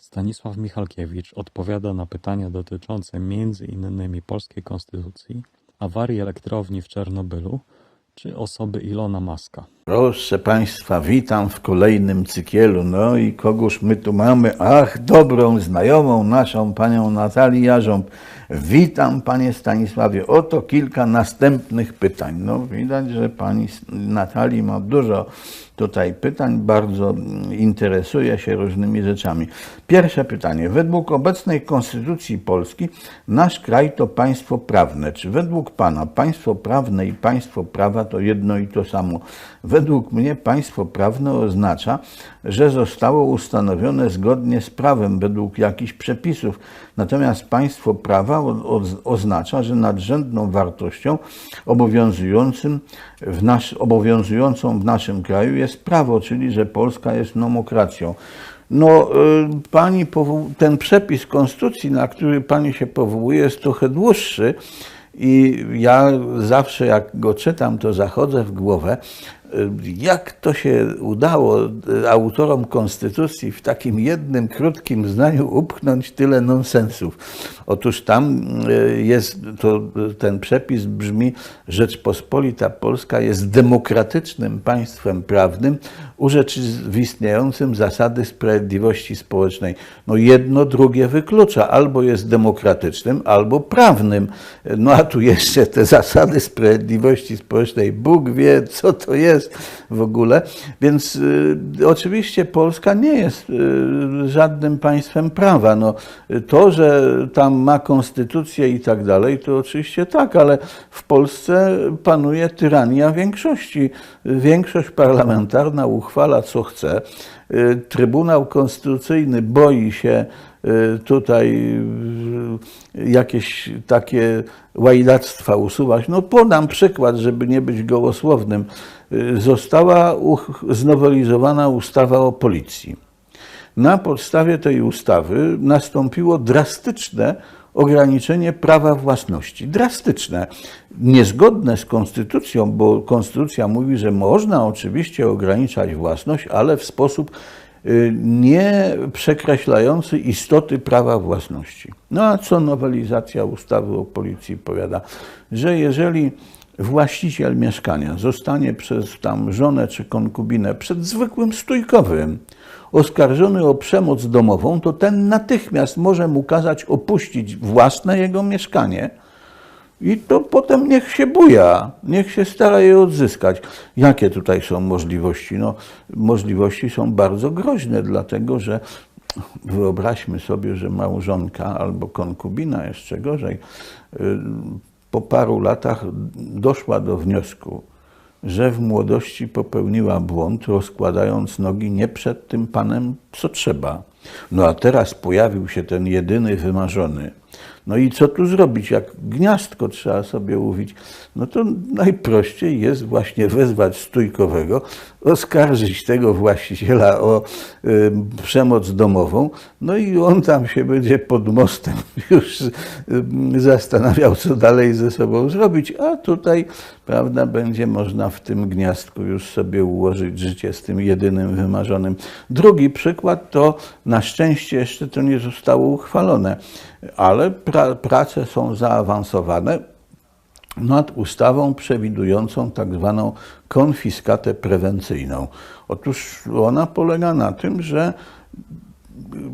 Stanisław Michalkiewicz odpowiada na pytania dotyczące między innymi polskiej konstytucji, awarii elektrowni w Czernobylu czy osoby Ilona Maska. Proszę Państwa, witam w kolejnym cykielu. No i kogóż my tu mamy? Ach, dobrą znajomą naszą, panią Natalię Jarząb. Witam, panie Stanisławie. Oto kilka następnych pytań. No widać, że pani Natalii ma dużo tutaj pytań, bardzo interesuje się różnymi rzeczami. Pierwsze pytanie. Według obecnej Konstytucji Polski nasz kraj to państwo prawne. Czy według pana państwo prawne i państwo prawa to jedno i to samo? Według mnie państwo prawne oznacza, że zostało ustanowione zgodnie z prawem, według jakichś przepisów. Natomiast państwo prawa oznacza, że nadrzędną wartością obowiązującym w nasz, obowiązującą w naszym kraju jest prawo, czyli że Polska jest nomokracją. No, y, pani ten przepis konstytucji, na który pani się powołuje, jest trochę dłuższy i ja zawsze jak go czytam, to zachodzę w głowę, jak to się udało y, autorom konstytucji w takim jednym krótkim zdaniu upchnąć tyle nonsensów. Otóż tam y, jest, to, y, ten przepis brzmi, Rzeczpospolita Polska jest demokratycznym państwem prawnym urzeczywistniającym zasady sprawiedliwości społecznej. No jedno drugie wyklucza, albo jest demokratycznym, albo prawnym. No a tu jeszcze te zasady sprawiedliwości społecznej, Bóg wie, co to jest w ogóle. Więc y, oczywiście Polska nie jest y, żadnym państwem prawa. No, to, że tam ma konstytucję i tak dalej, to oczywiście tak, ale w Polsce panuje tyrania większości. Większość parlamentarna uchwala co chce. Y, Trybunał Konstytucyjny boi się tutaj y, jakieś takie łajdactwa usuwać. No podam przykład, żeby nie być gołosłownym. Y, Została znowelizowana ustawa o policji. Na podstawie tej ustawy nastąpiło drastyczne ograniczenie prawa własności. Drastyczne. Niezgodne z konstytucją, bo konstytucja mówi, że można oczywiście ograniczać własność, ale w sposób y, nie przekreślający istoty prawa własności. No a co nowelizacja ustawy o policji powiada? Że jeżeli właściciel mieszkania zostanie przez tam żonę czy konkubinę przed zwykłym stójkowym oskarżony o przemoc domową, to ten natychmiast może mu kazać opuścić własne jego mieszkanie i to potem niech się buja, niech się stara je odzyskać. Jakie tutaj są możliwości? No, możliwości są bardzo groźne, dlatego że wyobraźmy sobie, że małżonka albo konkubina, jeszcze gorzej, y, po paru latach doszła do wniosku, że w młodości popełniła błąd, rozkładając nogi nie przed tym panem, co trzeba. No a teraz pojawił się ten jedyny wymarzony. No i co tu zrobić? Jak gniazdko trzeba sobie uwić, no to najprościej jest właśnie wezwać stójkowego, oskarżyć tego właściciela o y, przemoc domową, no i on tam się będzie pod mostem już y, zastanawiał, co dalej ze sobą zrobić, a tutaj, prawda, będzie można w tym gniazdku już sobie ułożyć życie z tym jedynym wymarzonym. Drugi przykład to na szczęście jeszcze to nie zostało uchwalone, ale pra, prace są zaawansowane nad ustawą przewidującą tak zwaną konfiskatę prewencyjną. Otóż ona polega na tym, że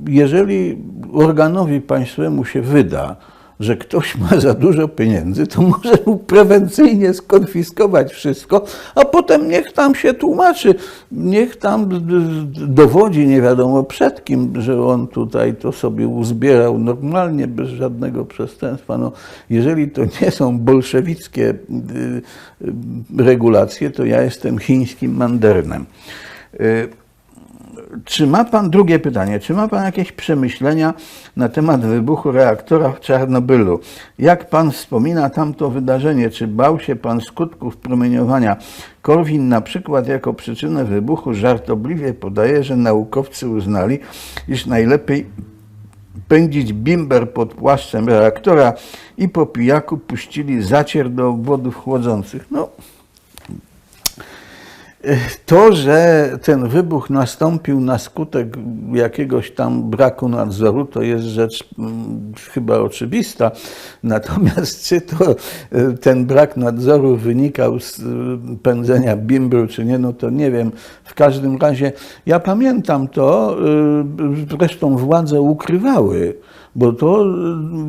jeżeli organowi państwowemu się wyda, że ktoś ma za dużo pieniędzy, to może mu prewencyjnie skonfiskować wszystko, a potem niech tam się tłumaczy, niech tam dowodzi nie wiadomo przed kim, że on tutaj to sobie uzbierał normalnie, bez żadnego przestępstwa. No, jeżeli to nie są bolszewickie y, y, regulacje, to ja jestem chińskim mandernem. Czy ma Pan, drugie pytanie, czy ma Pan jakieś przemyślenia na temat wybuchu reaktora w Czarnobylu? Jak Pan wspomina tamto wydarzenie, czy bał się Pan skutków promieniowania? Korwin na przykład jako przyczynę wybuchu żartobliwie podaje, że naukowcy uznali, iż najlepiej pędzić bimber pod płaszczem reaktora i po pijaku puścili zacier do obwodów chłodzących. No, To, że ten wybuch nastąpił na skutek jakiegoś tam braku nadzoru, to jest rzecz mm, chyba oczywista. Natomiast czy to e, ten brak nadzoru wynikał z e, pędzenia bimbru, czy nie, no to nie wiem. W każdym razie ja pamiętam to, e, zresztą władze ukrywały bo to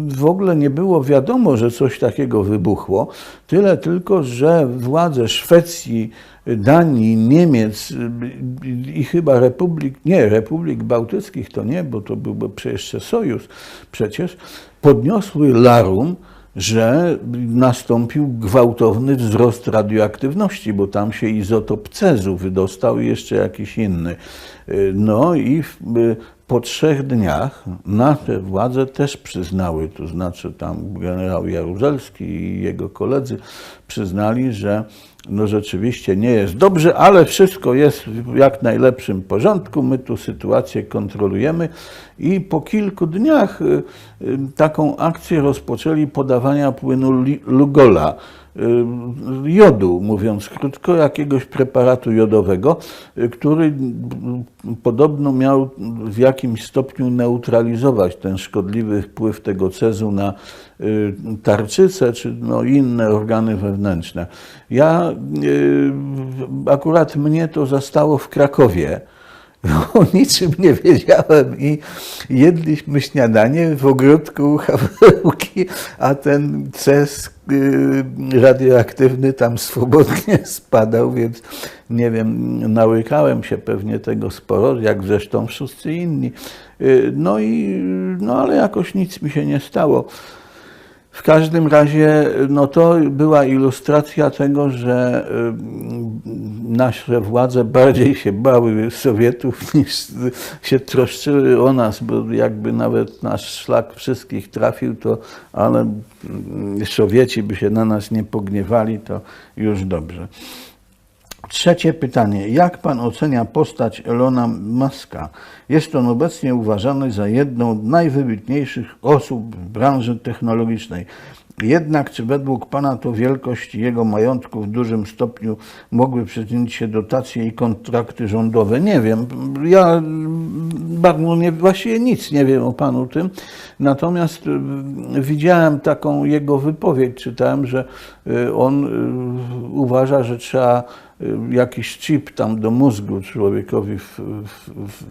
w ogóle nie było wiadomo, że coś takiego wybuchło. Tyle tylko, że władze Szwecji, Danii, Niemiec i chyba Republik, nie, Republik Bałtyckich to nie, bo to byłby jeszcze sojusz przecież, podniosły larum, że nastąpił gwałtowny wzrost radioaktywności, bo tam się izotop cezu wydostał i jeszcze jakiś inny. No i po trzech dniach nasze władze też przyznały, to znaczy tam generał Jaruzelski i jego koledzy przyznali, że no rzeczywiście nie jest dobrze, ale wszystko jest w jak najlepszym porządku. My tu sytuację kontrolujemy i po kilku dniach y, y, taką akcję rozpoczęli podawania płynu Lugola jodu, mówiąc krótko, jakiegoś preparatu jodowego, y, który podobno miał w jakimś stopniu neutralizować ten szkodliwy wpływ tego cezu na y, tarczycę czy no inne organy wewnętrzne. Ja y, akurat mnie to zastało w Krakowie. O niczym nie wiedziałem i jedliśmy śniadanie w ogródku Hawełki, a ten ces y, radioaktywny tam swobodnie spadał, więc nie wiem, nałykałem się pewnie tego sporo, jak zresztą wszyscy inni. Y, No i, no ale jakoś nic mi się nie stało. W każdym razie no to była ilustracja tego, że y, nasze władze bardziej się bały Sowietów niż się troszczyły o nas, bo jakby nawet nasz szlak wszystkich trafił, to ale mm, Sowieci by się na nas nie pogniewali, to już dobrze. Trzecie pytanie. Jak pan ocenia postać Elona Muska? Jest on obecnie uważany za jedną z najwybitniejszych osób w branży technologicznej. Jednak czy według pana to wielkość jego majątku w dużym stopniu mogły przyczynić się dotacje i kontrakty rządowe? Nie wiem. Ja bardzo nie, właściwie nic nie wiem o panu tym. Natomiast y, widziałem taką jego wypowiedź, czytałem, że y, on y, uważa, że trzeba jakiś chip tam do mózgu człowiekowi w, w, w,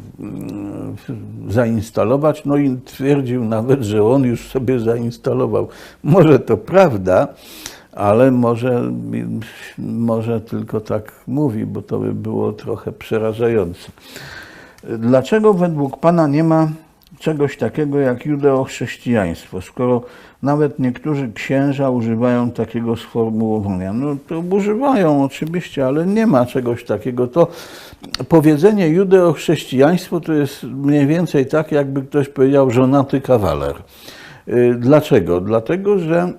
zainstalować. No i twierdził nawet, że on już sobie zainstalował. Może to prawda, ale może, może tylko tak mówi, bo to by było trochę przerażające. Dlaczego według Pana nie ma czegoś takiego jak judeochrześcijaństwo, skoro nawet niektórzy księża używają takiego sformułowania? No to używają oczywiście, ale nie ma czegoś takiego. To powiedzenie judeochrześcijaństwo to jest mniej więcej tak, jakby ktoś powiedział żonaty kawaler. Y, Dlaczego? Dlatego, że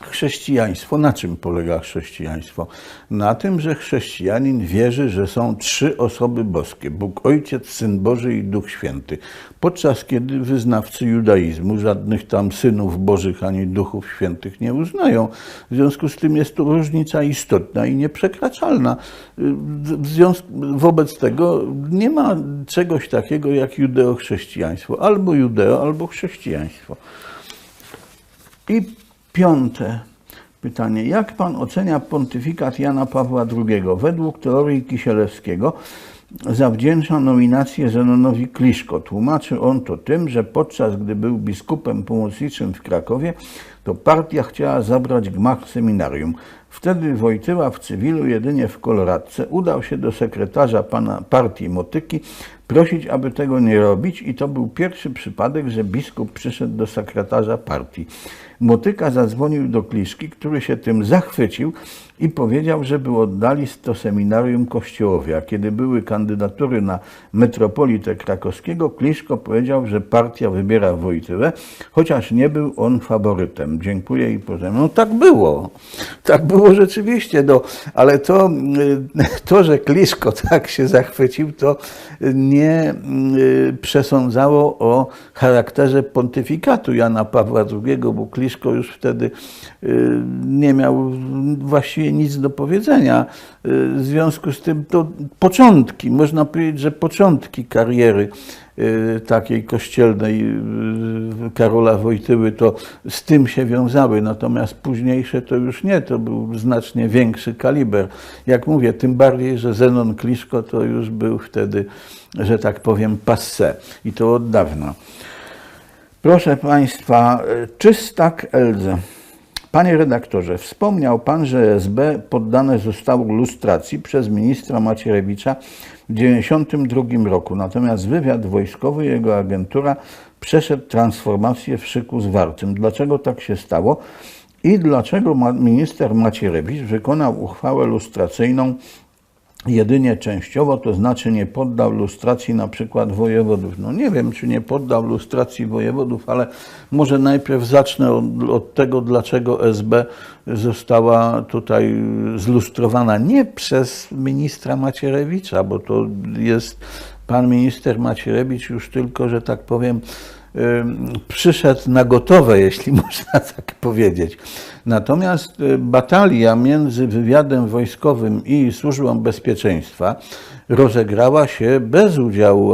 Chrześcijaństwo, na czym polega chrześcijaństwo? Na tym, że chrześcijanin wierzy, że są trzy osoby boskie: Bóg Ojciec, Syn Boży i Duch Święty. Podczas kiedy wyznawcy judaizmu żadnych tam synów bożych ani duchów świętych nie uznają. W związku z tym jest to różnica istotna i nieprzekraczalna. W związku, wobec tego nie ma czegoś takiego jak judeochrześcijaństwo. Albo judeo, albo chrześcijaństwo. I piąte pytanie. Jak pan ocenia pontyfikat Jana Pawła II? Według teorii Kisielewskiego zawdzięcza nominację Zenonowi Kliszko. Tłumaczy on to tym, że podczas gdy był biskupem pomocniczym w Krakowie, to partia chciała zabrać gmach seminarium. Wtedy Wojtyła w cywilu jedynie w koloradce udał się do sekretarza pana partii Motyki prosić, aby tego nie robić i to był pierwszy przypadek, że biskup przyszedł do sekretarza partii. Motyka zadzwonił do Kliszki, który się tym zachwycił i powiedział, żeby oddali to seminarium Kościołowi. A kiedy były kandydatury na metropolitę krakowskiego, Kliszko powiedział, że partia wybiera Wojtywę, chociaż nie był on faworytem. Dziękuję i pożegnam. No tak było. Tak było rzeczywiście. No, ale to, y, to, że Kliszko tak się zachwycił, to nie nie y, przesądzało o charakterze pontyfikatu Jana Pawła II, bo Kliszko już wtedy y, nie miał właściwie nic do powiedzenia. Y, W związku z tym to początki, można powiedzieć, że początki kariery y, takiej kościelnej y, Karola Wojtyły to z tym się wiązały, natomiast późniejsze to już nie, to był znacznie większy kaliber. Jak mówię, tym bardziej, że Zenon Kliszko to już był wtedy, że tak powiem, passe i to od dawna. Proszę Państwa, czystak Elze. Panie redaktorze, wspomniał Pan, że SB poddane zostało lustracji przez ministra Macierewicza w 1992 roku, natomiast wywiad wojskowy i jego agentura przeszedł transformację w szyku zwartym. Dlaczego tak się stało? I dlaczego minister Macierewicz wykonał uchwałę lustracyjną jedynie częściowo, to znaczy nie poddał lustracji na przykład wojewodów. No nie wiem, czy nie poddał lustracji wojewodów, ale może najpierw zacznę od, od tego, dlaczego SB została tutaj zlustrowana nie przez ministra Macierewicza, bo to jest pan minister Macierewicz już tylko, że tak powiem, przyszedł na gotowe, jeśli można tak powiedzieć. Natomiast y, batalia między wywiadem wojskowym i służbą bezpieczeństwa rozegrała się bez udziału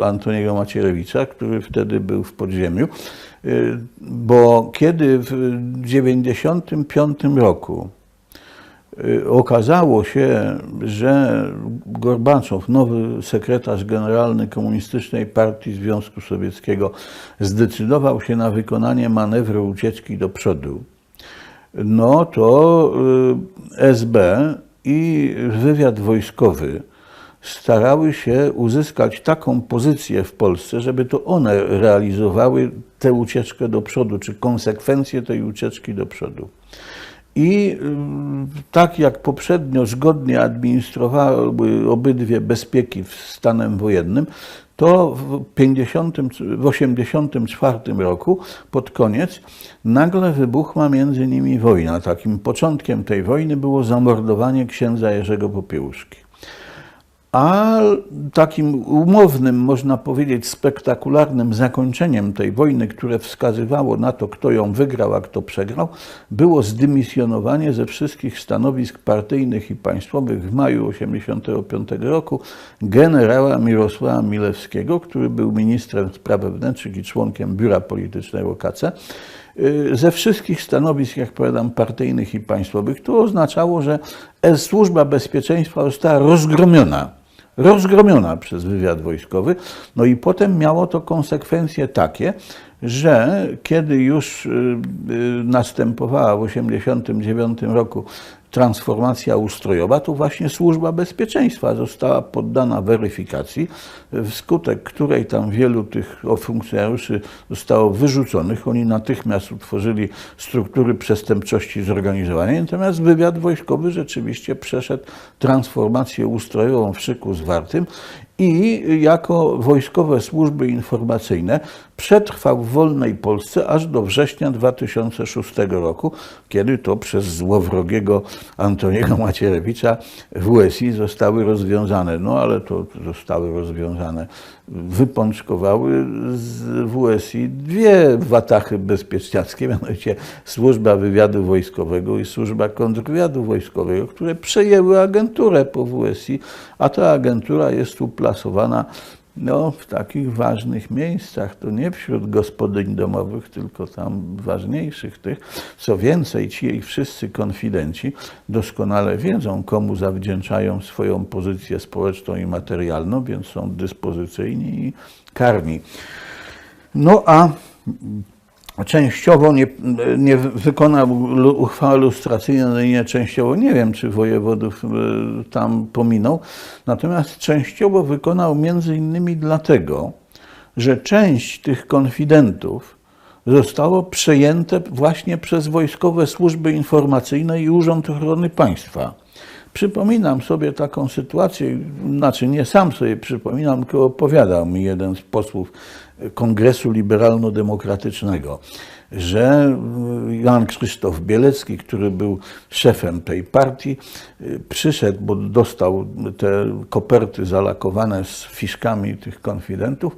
e, Antoniego Macierewicza, który wtedy był w podziemiu, y, bo kiedy w 1995 roku Y, Okazało się, że Gorbaczow, nowy sekretarz generalny Komunistycznej Partii Związku Sowieckiego, zdecydował się na wykonanie manewru ucieczki do przodu. No to y, SB i wywiad wojskowy starały się uzyskać taką pozycję w Polsce, żeby to one realizowały tę ucieczkę do przodu, czy konsekwencje tej ucieczki do przodu. I y, tak jak poprzednio zgodnie administrowały obydwie bezpieki w stanem wojennym, to w 50, w 84 roku, pod koniec, nagle wybuchła między nimi wojna. Takim początkiem tej wojny było zamordowanie księdza Jerzego Popiełuszki. A takim umownym, można powiedzieć, spektakularnym zakończeniem tej wojny, które wskazywało na to, kto ją wygrał, a kto przegrał, było zdymisjonowanie ze wszystkich stanowisk partyjnych i państwowych w maju 1985 roku generała Mirosława Milewskiego, który był ministrem spraw wewnętrznych i członkiem biura politycznego KC y, ze wszystkich stanowisk, jak powiadam, partyjnych i państwowych. To oznaczało, że służba bezpieczeństwa została rozgromiona. Rozgromiona przez wywiad wojskowy. No i potem miało to konsekwencje takie, że kiedy już y, y, następowała w 1989 roku transformacja ustrojowa, to właśnie służba bezpieczeństwa została poddana weryfikacji, wskutek której tam wielu tych funkcjonariuszy zostało wyrzuconych. Oni natychmiast utworzyli struktury przestępczości zorganizowanej, natomiast wywiad wojskowy rzeczywiście przeszedł transformację ustrojową w szyku zwartym i jako wojskowe służby informacyjne przetrwał w wolnej Polsce aż do września 2006 roku, kiedy to przez złowrogiego Antoniego Macierewicza WSI zostały rozwiązane. No ale to zostały rozwiązane. Wypączkowały z WSI dwie watachy bezpieczniackie, mianowicie Służba Wywiadu Wojskowego i Służba Kontrwywiadu Wojskowego, które przejęły agenturę po WSI, a ta agentura jest uplasowana no, w takich ważnych miejscach, to nie wśród gospodyń domowych, tylko tam ważniejszych tych. Co więcej, ci jej wszyscy konfidenci doskonale wiedzą, komu zawdzięczają swoją pozycję społeczną i materialną, więc są dyspozycyjni i karni. No a częściowo nie, nie wykonał uchwały lustracyjnej, nie częściowo, nie wiem, czy wojewodów y, tam pominął, natomiast częściowo wykonał między innymi dlatego, że część tych konfidentów zostało przejęte właśnie przez wojskowe służby informacyjne i Urząd Ochrony Państwa. Przypominam sobie taką sytuację, znaczy nie sam sobie przypominam, tylko opowiadał mi jeden z posłów Kongresu Liberalno-Demokratycznego, że Jan Krzysztof Bielecki, który był szefem tej partii, przyszedł, bo dostał te koperty zalakowane z fiszkami tych konfidentów,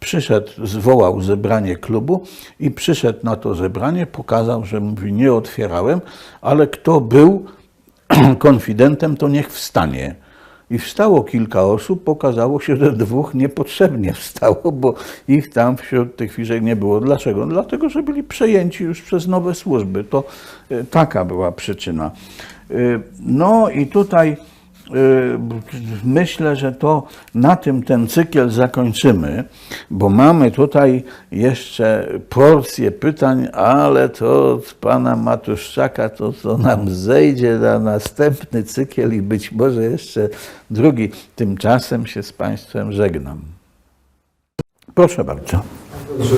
przyszedł, zwołał zebranie klubu i przyszedł na to zebranie, pokazał, że mówi, nie otwierałem, ale kto był konfidentem, to niech wstanie. I wstało kilka osób, pokazało się, że dwóch niepotrzebnie wstało, bo ich tam wśród tych fiszek nie było. Dlaczego? Dlatego, że byli przejęci już przez nowe służby. To e, taka była przyczyna. E, No i tutaj myślę, że to na tym ten cykl zakończymy, bo mamy tutaj jeszcze porcję pytań, ale to od pana Matuszczaka to, to nam zejdzie na następny cykl i być może jeszcze drugi. Tymczasem się z państwem żegnam. Proszę bardzo. Czy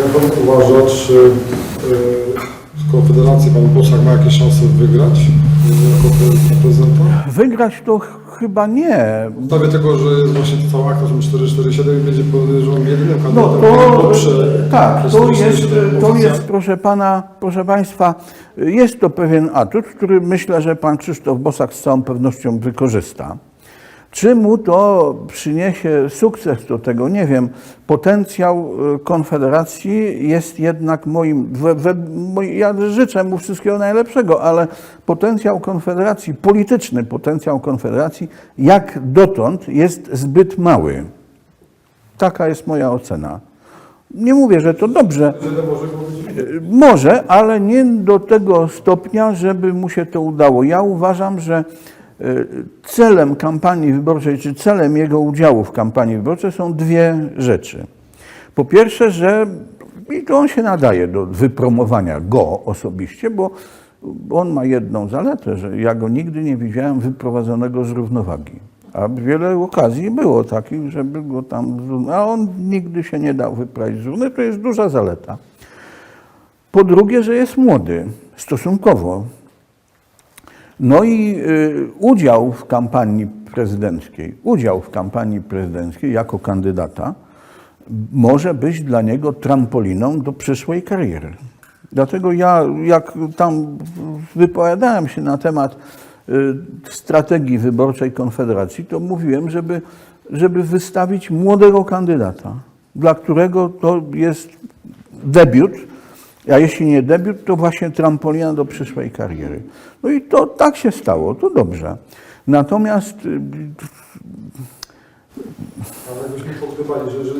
jak pan uważa, czy y, Konfederacji pan Bosak ma jakieś szanse wygrać jako pre- prezydenta? Wygrać to ch- chyba nie, W sprawie tego, że jest właśnie cała akta 447 i będzie podejrzewam jedynym No kandydatem, to, który poprze tak, to 447 jest, to jest, proszę pana, proszę państwa, jest to pewien atut, który myślę, że pan Krzysztof Bosak z całą pewnością wykorzysta. Czy mu to przyniesie sukces, to tego nie wiem. Potencjał y, Konfederacji jest jednak moim, we, we, ja życzę mu wszystkiego najlepszego, ale potencjał Konfederacji, polityczny potencjał Konfederacji, jak dotąd jest zbyt mały. Taka jest moja ocena. Nie mówię, że to dobrze. Może, ale nie do tego stopnia, żeby mu się to udało. Ja uważam, że celem kampanii wyborczej, czy celem jego udziału w kampanii wyborczej są dwie rzeczy. Po pierwsze, że i to on się nadaje do wypromowania go osobiście, bo on ma jedną zaletę, że ja go nigdy nie widziałem wyprowadzonego z równowagi. A wiele okazji było takich, żeby go tam. A on nigdy się nie dał wyprawić z równy. To jest duża zaleta. Po drugie, że jest młody stosunkowo. No i y, udział w kampanii prezydenckiej, udział w kampanii prezydenckiej jako kandydata może być dla niego trampoliną do przyszłej kariery. Dlatego ja, jak tam wypowiadałem się na temat y, strategii wyborczej Konfederacji, to mówiłem, żeby, żeby wystawić młodego kandydata, dla którego to jest debiut, a jeśli nie debiut, to właśnie trampolina do przyszłej kariery. No i to tak się stało, to dobrze. Natomiast y, Ale jakbyśmy pogdybali, że, że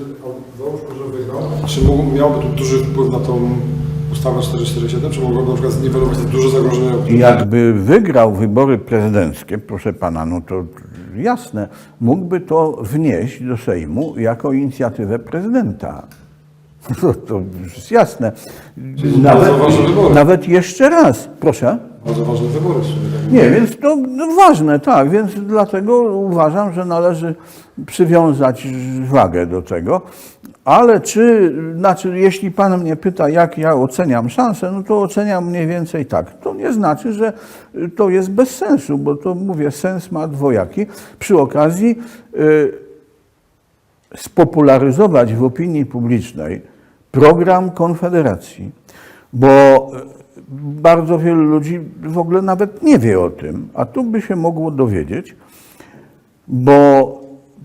załóżmy, że wygrał, czy mógł, miałby tu duży wpływ na tą ustawę 447, czy mogłoby na przykład zniwelować te duże zagrożenia? Jakby wygrał wybory prezydenckie, proszę pana, no to jasne, mógłby to wnieść do Sejmu jako inicjatywę prezydenta. To, to jest jasne. bardzo ważne wybory. nawet jeszcze raz, proszę. Bardzo ważne wybory w sumie. tak. Nie, więc to no, ważne, tak, więc dlatego uważam, że należy przywiązać wagę do tego. Ale czy, znaczy, jeśli pan mnie pyta, jak ja oceniam szansę, no to oceniam mniej więcej tak. To nie znaczy, że to jest bez sensu, bo to mówię, sens ma dwojaki. Przy okazji y, spopularyzować w opinii publicznej program Konfederacji, bo e, bardzo wielu ludzi w ogóle nawet nie wie o tym, a tu by się mogło dowiedzieć, bo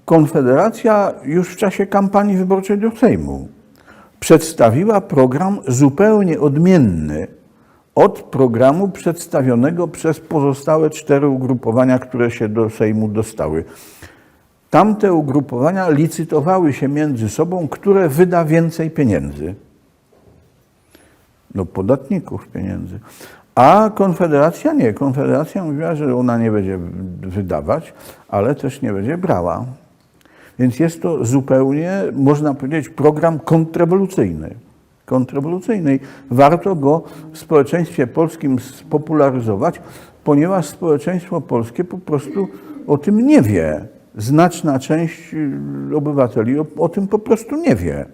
Konfederacja już w czasie kampanii wyborczej do Sejmu przedstawiła program zupełnie odmienny od programu przedstawionego przez pozostałe cztery ugrupowania, które się do Sejmu dostały. Tamte ugrupowania licytowały się między sobą, które wyda więcej pieniędzy. No, podatników pieniędzy. A Konfederacja nie. Konfederacja mówiła, że ona nie będzie wydawać, ale też nie będzie brała. Więc jest to zupełnie, można powiedzieć, program kontrrewolucyjny. Kontrrewolucyjny. Warto go w społeczeństwie polskim spopularyzować, ponieważ społeczeństwo polskie po prostu o tym nie wie. Znaczna część y, obywateli o, o tym po prostu nie wie.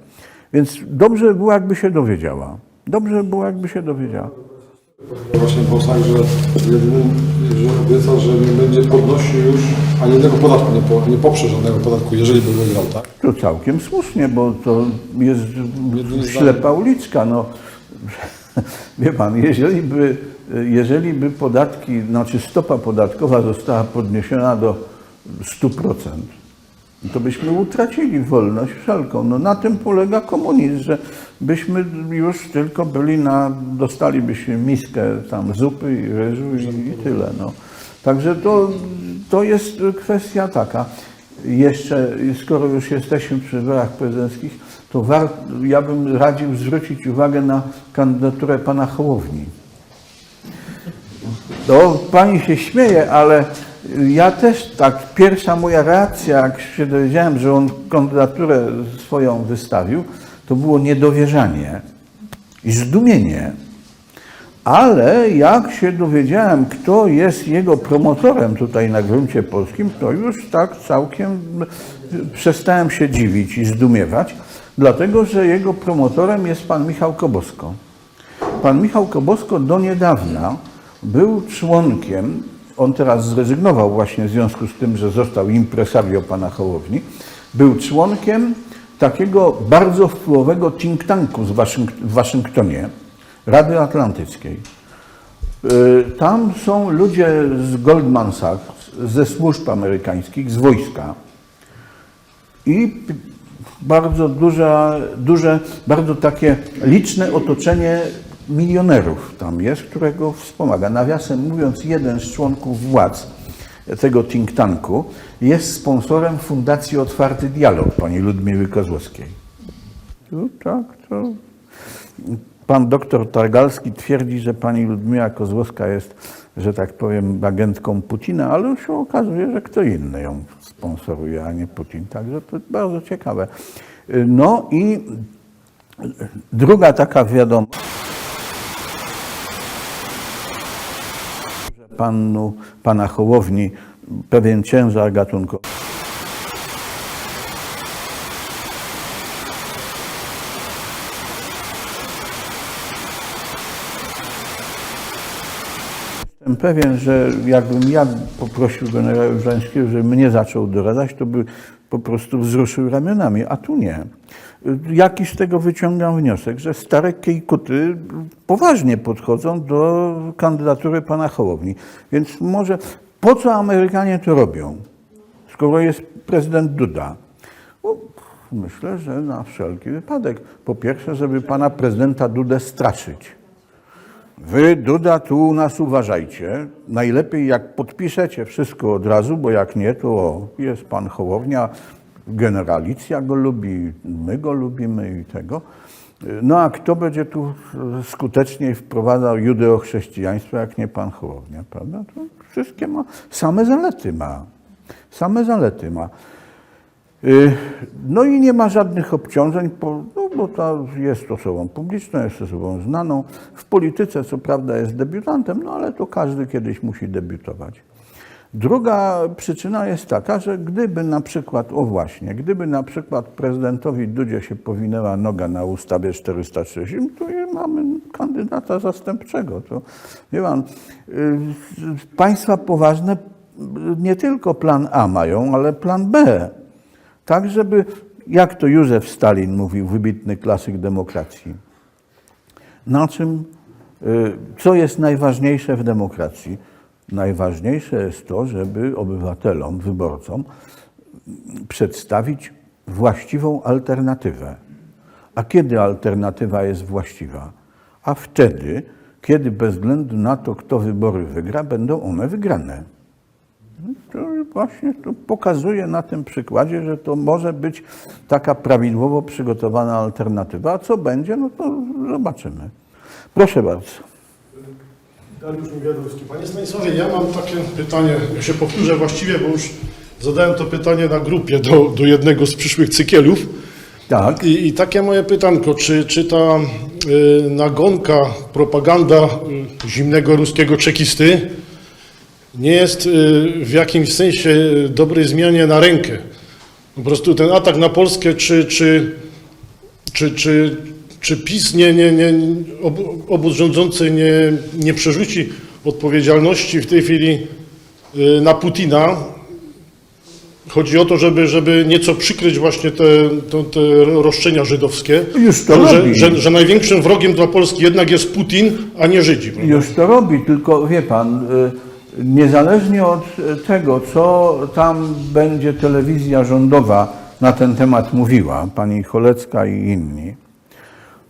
Więc dobrze by było, jakby się dowiedziała. Dobrze by było, jakby się dowiedziała. Właśnie było tak, że jedynym, że obiecał, że nie będzie podnosił już ani jednego podatku, nie, po, nie poprze żadnego podatku, jeżeli by wygrał, tak? To całkiem słusznie, bo to jest Jedynie ślepa uliczka. No. Wie pan, jeżeli by, jeżeli by podatki, znaczy stopa podatkowa została podniesiona do 100%, to byśmy utracili wolność wszelką. No na tym polega komunizm, że byśmy już tylko byli na, dostalibyśmy miskę tam zupy i ryżu i, i tyle. No. Także to, to jest kwestia taka. Jeszcze, skoro już jesteśmy przy wyborach prezydenckich, to ja bym radził zwrócić uwagę na kandydaturę pana Hołowni. To pani się śmieje, ale ja też tak, pierwsza moja reakcja, jak się dowiedziałem, że on kandydaturę swoją wystawił, to było niedowierzanie i zdumienie. Ale jak się dowiedziałem, kto jest jego promotorem tutaj na gruncie polskim, to już tak całkiem przestałem się dziwić i zdumiewać, dlatego że jego promotorem jest pan Michał Kobosko. Pan Michał Kobosko do niedawna był członkiem, on teraz zrezygnował właśnie w związku z tym, że został impresario pana Hołowni, był członkiem takiego bardzo wpływowego think tanku w Waszyngtonie, Rady Atlantyckiej. Y, Tam są ludzie z Goldman Sachs, ze służb amerykańskich, z wojska i bardzo duże, bardzo takie liczne otoczenie milionerów tam jest, którego wspomaga. Nawiasem mówiąc, jeden z członków władz tego think tanku jest sponsorem Fundacji Otwarty Dialog pani Ludmiły Kozłowskiej. Tu, tak, to Pan doktor Targalski twierdzi, że pani Ludmiła Kozłowska jest, że tak powiem, agentką Putina, ale się okazuje, że kto inny ją sponsoruje, a nie Putin. Także to bardzo ciekawe. No i druga taka wiadomość. Panu, pana Hołowni pewien ciężar gatunku. Jestem pewien, że jakbym ja poprosił generała Brzańskiego, żeby mnie zaczął doradzać, to by po prostu wzruszył ramionami, a tu nie. Jaki z tego wyciągam wniosek, że stare kejkuty poważnie podchodzą do kandydatury pana Hołowni. Więc może po co Amerykanie to robią, skoro jest prezydent Duda? No, Myślę, że na wszelki wypadek. Po pierwsze, żeby pana prezydenta Dudę straszyć. Wy, Duda, tu u nas uważajcie. Najlepiej jak podpiszecie wszystko od razu, bo jak nie, to jest pan Hołownia, generalicja go lubi, my go lubimy i tego. No a kto będzie tu skuteczniej wprowadzał judeochrześcijaństwo, jak nie pan Hołownia, prawda? To wszystkie ma, same zalety ma. Same zalety ma. Y, No i nie ma żadnych obciążeń, no, bo to jest osobą publiczną, jest osobą znaną. W polityce co prawda jest debiutantem, no ale to każdy kiedyś musi debiutować. Druga przyczyna jest taka, że gdyby na przykład, o właśnie, gdyby na przykład prezydentowi Dudzie się powinęła noga na ustawie 460, to mamy kandydata zastępczego. To, wie pan, y, państwa poważne y, nie tylko plan A mają, ale plan B. Tak, żeby, jak to Józef Stalin mówił, wybitny klasyk demokracji, na czym, y, co jest najważniejsze w demokracji? Najważniejsze jest to, żeby obywatelom, wyborcom przedstawić właściwą alternatywę. A kiedy alternatywa jest właściwa? A wtedy, kiedy bez względu na to, kto wybory wygra, będą one wygrane. To właśnie to pokazuje na tym przykładzie, że to może być taka prawidłowo przygotowana alternatywa. A co będzie, no to zobaczymy. Proszę bardzo. Dariusz Niewiadowski. Panie Stanisławie, ja mam takie pytanie, ja się powtórzę właściwie, bo już zadałem to pytanie na grupie do, do jednego z przyszłych cykielów. Tak. I, i takie moje pytanko, czy, czy ta y, nagonka, propaganda y, zimnego ruskiego czekisty nie jest y, w jakimś sensie dobrej zmianie na rękę? Po prostu ten atak na Polskę, czy, czy, czy, czy czy PiS nie, nie, nie, obóz rządzący nie, nie przerzuci odpowiedzialności w tej chwili y, na Putina? Chodzi o to, żeby, żeby nieco przykryć właśnie te, te, te roszczenia żydowskie. Już to że, robi. że, że największym wrogiem dla Polski jednak jest Putin, a nie Żydzi. prawda? Już to robi, tylko wie pan, y, niezależnie od y, tego, co tam będzie telewizja rządowa na ten temat mówiła, pani Cholecka i inni,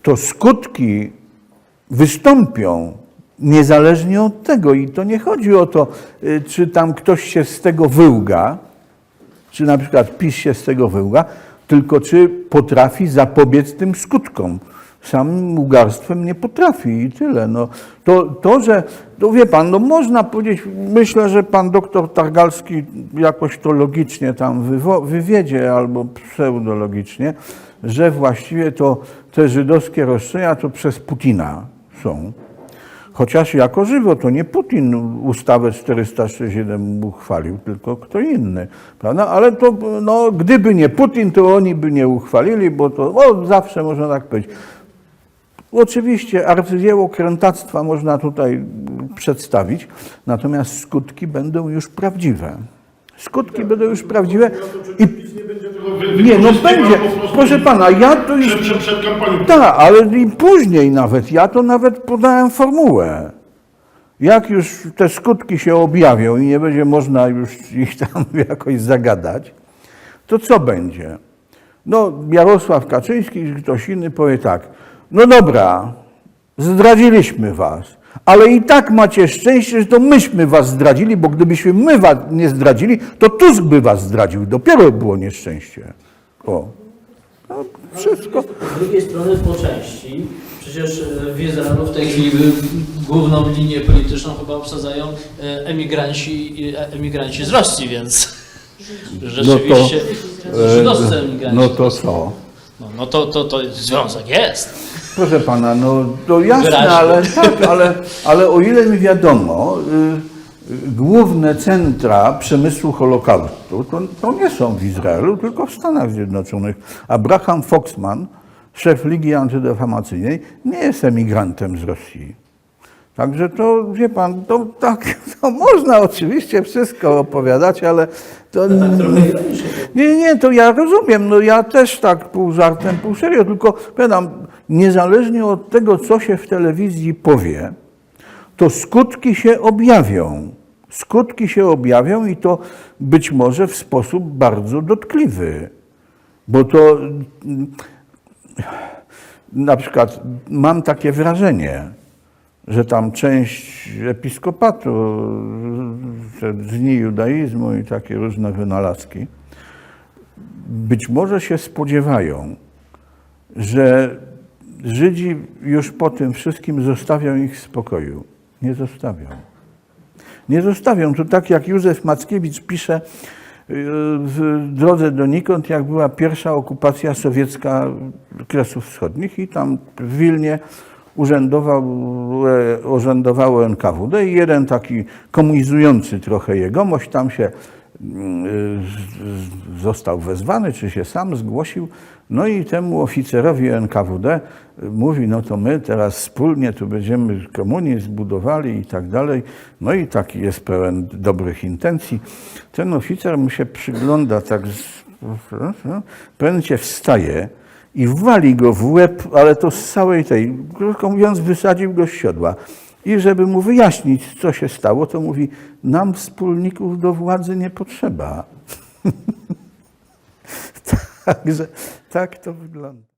to skutki wystąpią niezależnie od tego. I to nie chodzi o to, y, czy tam ktoś się z tego wyłga, czy na przykład PiS się z tego wyłga, tylko czy potrafi zapobiec tym skutkom. Sam ugarstwem nie potrafi i tyle. No, to, to, że, to wie pan, no można powiedzieć, myślę, że pan doktor Targalski jakoś to logicznie tam wywo- wywiedzie albo pseudologicznie, że właściwie to te żydowskie roszczenia to przez Putina są. Chociaż jako żywo to nie Putin ustawę 467 uchwalił, tylko kto inny, prawda? Ale to, no, gdyby nie Putin, to oni by nie uchwalili, bo to zawsze można tak powiedzieć. Oczywiście arcydzieło krętactwa można tutaj przedstawić, natomiast skutki będą już prawdziwe. Skutki będą już prawdziwe i nie, no będzie. Proszę pana, ja to już Przed, przed, przed tak, ale i później nawet. Ja to nawet podałem formułę. Jak już te skutki się objawią i nie będzie można już ich tam jakoś zagadać, to co będzie? No, Jarosław Kaczyński czy ktoś inny powie tak, no dobra, zdradziliśmy was, ale i tak macie szczęście, że to myśmy was zdradzili, bo gdybyśmy my was nie zdradzili, to Tusk by was zdradził. Dopiero było nieszczęście. O. No, wszystko. Z drugiej strony po części, przecież e, w Izraelu w tej chwili główną linię polityczną chyba obsadzają e, emigranci, i- e, emigranci z Rosji, więc rzeczywiście żydowscy e, emigranci. No to co? No, no to, to, to związek jest. Proszę pana, no to jasne, Wyraźnie. ale tak, ale, ale o ile mi wiadomo, y, y, główne centra przemysłu Holokaustu to, to nie są w Izraelu, tylko w Stanach Zjednoczonych. Abraham Foxman, szef Ligi Antydefamacyjnej, nie jest emigrantem z Rosji. Także to, wie pan, to tak, to można oczywiście wszystko opowiadać, ale to... Nie, nie, to ja rozumiem, no ja też tak pół żartem, pół serio, tylko powiadam, niezależnie od tego, co się w telewizji powie, to skutki się objawią. Skutki się objawią i to być może w sposób bardzo dotkliwy. Bo to mm, na przykład mam takie wrażenie, że tam część episkopatu, te dni judaizmu i takie różne wynalazki, być może się spodziewają, że Żydzi już po tym wszystkim zostawią ich w spokoju. Nie zostawią. Nie zostawią. To tak jak Józef Mackiewicz pisze yy, w drodze donikąd, jak była pierwsza okupacja sowiecka Kresów Wschodnich i tam w Wilnie urzędował, e, urzędowało NKWD i jeden taki komunizujący trochę jegomość tam się mm, został wezwany, czy się sam zgłosił. No i temu oficerowi NKWD mówi, no to my teraz wspólnie tu będziemy komunizm budowali i tak dalej. No i taki jest pełen dobrych intencji. Ten oficer mu się przygląda tak, momencie wstaje i wali go w łeb, ale to z całej tej, krótko mówiąc, wysadził go z siodła. I żeby mu wyjaśnić, co się stało, to mówi, nam wspólników do władzy nie potrzeba. Także tak to wygląda.